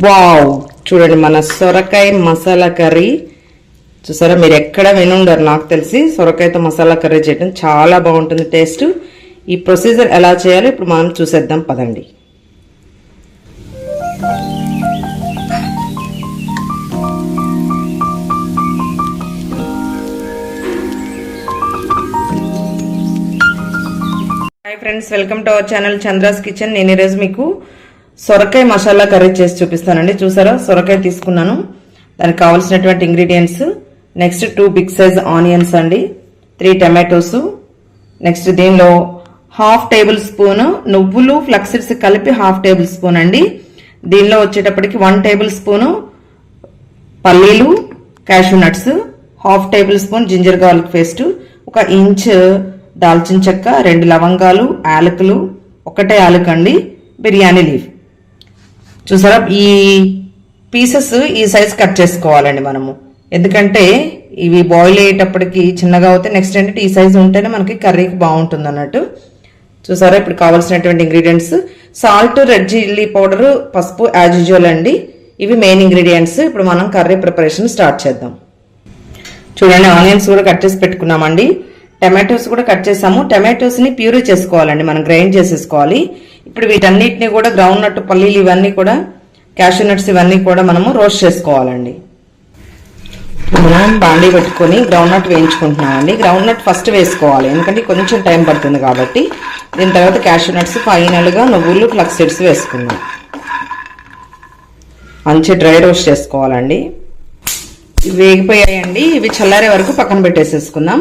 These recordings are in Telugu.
వావ్. చూడండి మన సొరకాయ మసాలా కర్రీ. చూసారా? మీరు ఎక్కడ వినుండరు నాకు తెలిసి. సొరకాయతో మసాలా కర్రీ చేయడం చాలా బాగుంటుంది టేస్ట్. ఈ ప్రొసీజర్ ఎలా చేయాలో ఇప్పుడు మనం చూసేద్దాం పదండి. Hi friends welcome to our channel Chandra's kitchen నేను ఈరోజు మీకు సొరకాయ మసాలా కర్రీ చేసి చూపిస్తానండి. చూసారా? సొరకాయ తీసుకున్నాను. దానికి కావాల్సినటువంటి ingredients next two big size onions అండి. త్రీ టమాటోస్ నెక్స్ట్ దీనిలో హాఫ్ టేబుల్ స్పూన్ నువ్వులు ఫ్లక్సిడ్స్ కలిపి హాఫ్ టేబుల్ స్పూన్ అండి. దీనిలో వచ్చేటప్పటికి వన్ టేబుల్ స్పూను పల్లీలు cashew nuts half tablespoon ginger garlic paste ఒక ఇంచ్ దాల్చిన చెక్క రెండు లవంగాలు యాలకులు ఒకటే యాలకండి బిర్యానీ లీఫ్ చూసారా? ఈ పీసెస్ ఈ సైజ్ కట్ చేసుకోవాలండి మనము. ఎందుకంటే ఇవి బాయిల్ అయ్యేటప్పటికి చిన్నగా అవుతే నెక్స్ట్ ఏంటంటే ఈ సైజ్ ఉంటేనే మనకి కర్రీకి బాగుంటుంది అన్నట్టు. చూసారా? ఇప్పుడు కావాల్సినటువంటి ingredients salt red chilli powder పసుపు యాజ్ యూజువల్ అండి. ఇవి మెయిన్ ఇంగ్రీడియంట్స్ ఇప్పుడు మనం కర్రీ ప్రిపరేషన్ స్టార్ట్ చేద్దాం. చూడండి ఆనియన్స్ కూడా కట్ చేసి పెట్టుకున్నామండి. టమాటోస్ కూడా కట్ చేసాము. టమాటోస్ని ప్యూరీ చేసుకోవాలండి. మనం గ్రైండ్ చేసేసుకోవాలి. ఇప్పుడు వీటన్నిటిని కూడా గ్రౌండ్ నట్ పల్లీలు ఇవన్నీ కూడా క్యాషూ నట్స్ ఇవన్నీ కూడా మనము రోస్ట్ చేసుకోవాలండి. మనం బాండీ పెట్టుకొని గ్రౌండ్ నట్ వేయించుకుంటున్నామండి. గ్రౌండ్ నట్ ఫస్ట్ వేసుకోవాలి. ఎందుకంటే కొంచెం టైం పడుతుంది కాబట్టి దీని తర్వాత క్యాషూ నట్స్ ఫైనల్గా నువ్వులు ఫ్లక్స్ సీడ్స్ వేసుకుందాం. మంచి డ్రై రోస్ట్ చేసుకోవాలండి. ఇవి వేగిపోయాయండి. ఇవి చల్లారే వరకు పక్కన పెట్టేసేసుకుందాం.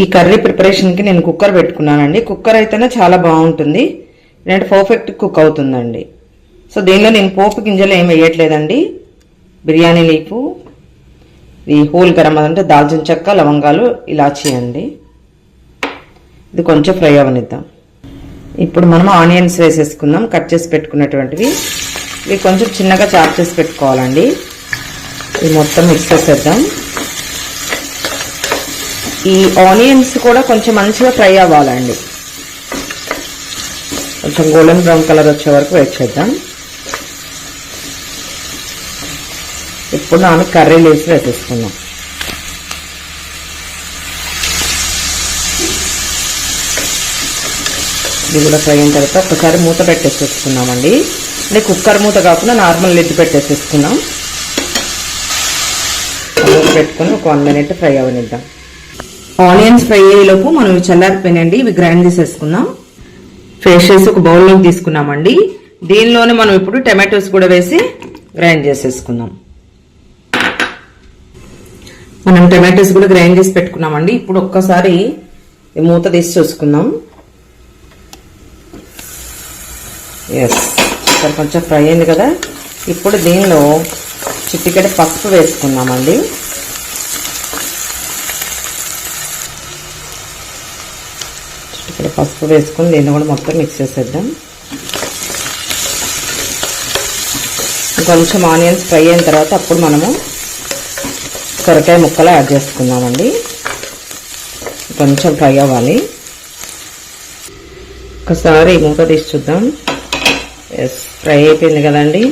ఈ కర్రీ ప్రిపరేషన్కి నేను కుక్కర్ పెట్టుకున్నానండి. కుక్కర్ అయితేనే చాలా బాగుంటుంది. రెండు పర్ఫెక్ట్ కుక్ అవుతుందండి. సో దీనిలో నేను పోపు గింజలు ఏం వేయట్లేదండి. బిర్యానీ లీపు ఈ హోల్ గరం అంటే దాల్చిన చెక్క లవంగాలు ఇలాచీ అండి. ఇది కొంచెం ఫ్రై అవనిద్దాం. ఇప్పుడు మనం ఆనియన్స్ వేసేసుకుందాం. కట్ చేసి పెట్టుకున్నటువంటివి. ఇవి కొంచెం చిన్నగా చాప్ చేసి పెట్టుకోవాలండి. ఇది మొత్తం మిక్స్ చేసేద్దాం. ఈ ఆనియన్స్ కూడా కొంచెం మంచిగా ఫ్రై అవ్వాలండి. కొంచెం గోల్డెన్ బ్రౌన్ కలర్ వచ్చే వరకు వెయిట్ చేద్దాం. ఇప్పుడు నాను కర్రీ వేసి వేసేసుకుందాం. ఇది కూడా ఫ్రై అయిన తర్వాత ఒకసారి మూత పెట్టేసేసుకున్నామండి అంటే కుక్కర్ మూత కాకుండా నార్మల్ లిడ్ పెట్టేసేసుకున్నాం మూత పెట్టుకొని ఒక వన్ మినిట్ ఫ్రై అవనిద్దాం. ఆనియన్స్ ఫ్రై అయ్యేలోపు మనం చల్లారిపోయినండి ఇవి గ్రైండ్ చేసేసుకుందాం. ఫ్రెష్ చేసి ఒక బౌల్లోకి తీసుకున్నామండి. దీనిలోనే మనం ఇప్పుడు టమాటోస్ కూడా వేసి గ్రైండ్ చేసేసుకుందాం. మనం టమాటోస్ కూడా గ్రైండ్ చేసి పెట్టుకున్నామండి. ఇప్పుడు ఒక్కసారి మూత తీసి చూసుకుందాం. ఎస్ ఇక్కడ కొంచెం ఫ్రై అయింది కదా. ఇప్పుడు దీనిలో చిట్టికడ పసుపు వేసుకున్నామండి ఇక్కడ పసుపు వేసుకొని దీన్ని కూడా మొత్తం మిక్స్ చేసేద్దాం. కొంచెం ఆనియన్స్ ఫ్రై అయిన తర్వాత అప్పుడు మనము సొరకాయ ముక్కలు యాడ్ చేసుకుందామండి. కొంచెం ఫ్రై అవ్వాలి. ఒకసారి మూత తీసి చూద్దాం. ఎస్ ఫ్రై అయిపోయింది కదండి.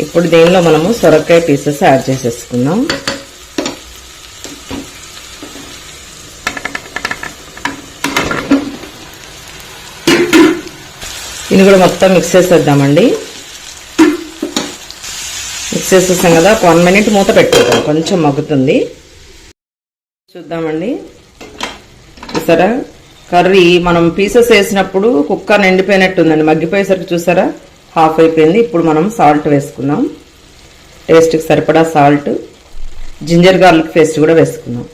ఇప్పుడు దీనిలో మనము సొరకాయ పీసెస్ యాడ్ చేసేసుకుందాం. ఇది కూడా మొత్తం మిక్స్ చేసేద్దామండి. మిక్స్ చేసేసాం కదా ఒక వన్ మినిట్ మూత పెట్టుకుంటాం. కొంచెం మగ్గుతుంది. చూద్దామండి. చూసారా? కర్రీ మనం పీసెస్ వేసినప్పుడు కుక్కర్ నిండిపోయినట్టుందండి. మగ్గిపోయేసరికి చూసారా? హాఫ్ అయిపోయింది. ఇప్పుడు మనం సాల్ట్ వేసుకుందాం. టేస్ట్కి సరిపడా సాల్ట్ జింజర్ గార్లిక్ పేస్ట్ కూడా వేసుకుందాం.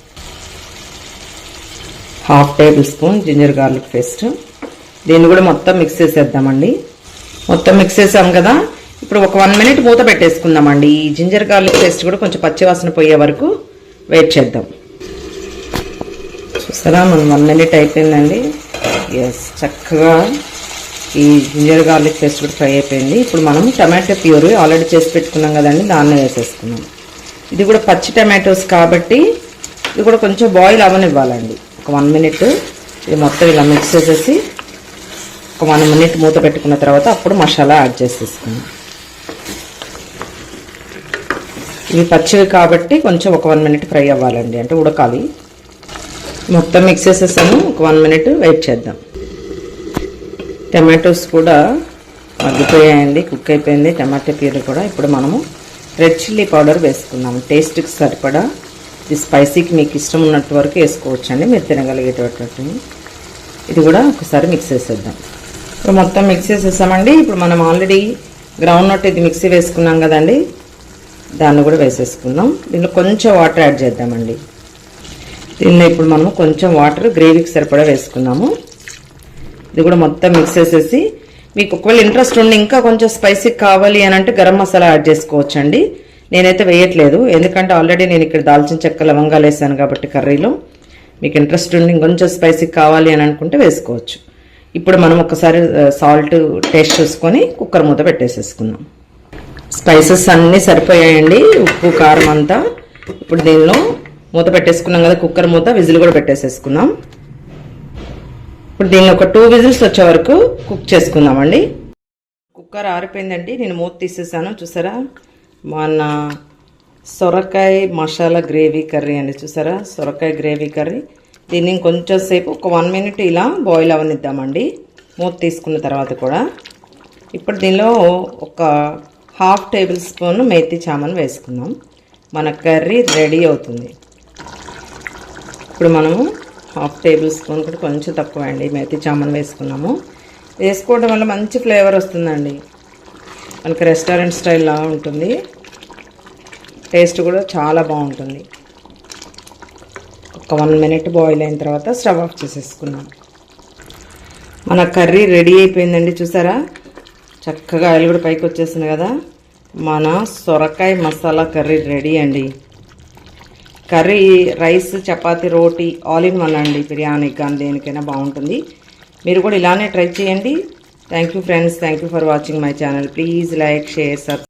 Half tablespoon ginger garlic paste దీన్ని కూడా మొత్తం మిక్స్ చేసేద్దామండి. మొత్తం మిక్స్ చేసాం కదా. ఇప్పుడు ఒక వన్ మినిట్ మూత పెట్టేసుకుందామండి. ఈ జింజర్ గార్లిక్ పేస్ట్ కూడా కొంచెం పచ్చివాసన పోయే వరకు వెయిట్ చేద్దాం. చూసారా? మనం వన్ మినిట్ అయిపోయిందండి. ఎస్ చక్కగా ఈ జింజర్ గార్లిక్ పేస్ట్ కూడా ఫ్రై అయిపోయింది. ఇప్పుడు మనం టమాటో ప్యూర్ ఆల్రెడీ చేసి పెట్టుకున్నాం కదండి. దాన్ని వేసేసుకున్నాం ఇది కూడా పచ్చి టమాటోస్ కాబట్టి ఇది కూడా కొంచెం బాయిల్ అవ్వనివ్వాలండి ఒక వన్ మినిట్ ఇది మొత్తం ఇలా మిక్స్ చేసేసి ఒక వన్ మినిట్ మూత పెట్టుకున్న తర్వాత అప్పుడు మసాలా యాడ్ చేసేసుకున్నాం ఇవి పచ్చివి కాబట్టి కొంచెం ఒక వన్ మినిట్ ఫ్రై అవ్వాలండి అంటే ఉడకాలి. మొత్తం మిక్స్ చేసేసాము ఒక వన్ మినిట్ వెయిట్ చేద్దాం. టమాటోస్ కూడా మగ్గిపోయాయండి కుక్ అయిపోయింది టమాటో ప్యూరీ కూడా. ఇప్పుడు మనము రెడ్ చిల్లీ పౌడర్ వేసుకుందాం. టేస్ట్కి సరిపడా ఇది స్పైసీకి మీకు ఇష్టం ఉన్నట్టు వరకు వేసుకోవచ్చు అండి మీరు తినగలిగేటటువంటి. ఇది కూడా ఒకసారి మిక్స్ చేసేద్దాం. ఇప్పుడు మొత్తం మిక్స్ చేసేసామండి. ఇప్పుడు మనం ఆల్రెడీ గ్రౌండ్ నట్ ఇది మిక్సీ వేసుకున్నాం కదండి. దాన్ని కూడా వేసేసుకుందాం. దీనిలో కొంచెం వాటర్ యాడ్ చేద్దామండి. దీనిలో ఇప్పుడు మనము కొంచెం వాటర్ గ్రేవీకి సరిపడా వేసుకున్నాము. ఇది కూడా మొత్తం మిక్స్ చేసేసి మీకు ఒకవేళ ఇంట్రెస్ట్ ఉండి ఇంకా కొంచెం స్పైసీ కావాలి అని అంటే గరం మసాలా యాడ్ చేసుకోవచ్చండి. నేనైతే వేయట్లేదు. ఎందుకంటే ఆల్రెడీ నేను ఇక్కడ దాల్చిన చెక్క లవంగాలు వేసాను కాబట్టి కర్రీలో. మీకు ఇంట్రెస్ట్ ఉండి ఇంకొంచెం స్పైసీ కావాలి అని అనుకుంటే వేసుకోవచ్చు. ఇప్పుడు మనం ఒకసారి సాల్ట్ టేస్ట్ చూసుకొని కుక్కర్ మూత పెట్టేసేసుకుందాం. స్పైసెస్ అన్నీ సరిపోయాయండి ఉప్పు కారం అంతా. ఇప్పుడు దీనిలో మూత పెట్టేసుకున్నాం కదా కుక్కర్ మూత విజిల్ కూడా పెట్టేసేసుకుందాం. ఇప్పుడు దీన్ని ఒక టూ విజిల్స్ వచ్చే వరకు కుక్ చేసుకుందామండి. కుక్కర్ ఆరిపోయిందండి నేను మూత తీసేసాను చూసారా? మన సొరకాయ మసాలా గ్రేవీ కర్రీ అండి చూసారా? సొరకాయ గ్రేవీ కర్రీ. దీన్ని కొంచెం సేపు ఒక వన్ మినిట్ ఇలా బాయిల్ అవనిద్దామండి. మూత తీసుకున్న తర్వాత కూడా. ఇప్పుడు దీనిలో ఒక హాఫ్ టేబుల్ స్పూన్ మేతి చామను వేసుకుందాం. మన కర్రీ రెడీ అవుతుంది. ఇప్పుడు మనము హాఫ్ టేబుల్ స్పూన్ కూడా కొంచెం తక్కువ అండి మేతి చామను వేసుకున్నాము. వేసుకోవడం వల్ల మంచి ఫ్లేవర్ వస్తుందండి. మనకి రెస్టారెంట్ స్టైల్లా ఉంటుంది. టేస్ట్ కూడా చాలా బాగుంటుంది. ఒక వన్ మినిట్ బాయిల్ అయిన తర్వాత స్టవ్ ఆఫ్ చేసేసుకున్నాం. మన కర్రీ రెడీ అయిపోయిందండి చూసారా? చక్కగా ఆయిల్ కూడా పైకి వచ్చేసింది కదా? మన సొరకాయ మసాలా కర్రీ రెడీ అండి. Curry rice chapati roti all in one అండి. బిర్యానీకి కానీ దేనికైనా బాగుంటుంది. మీరు కూడా ఇలానే ట్రై చేయండి. Thank you friends thank you for watching my channel please like share sub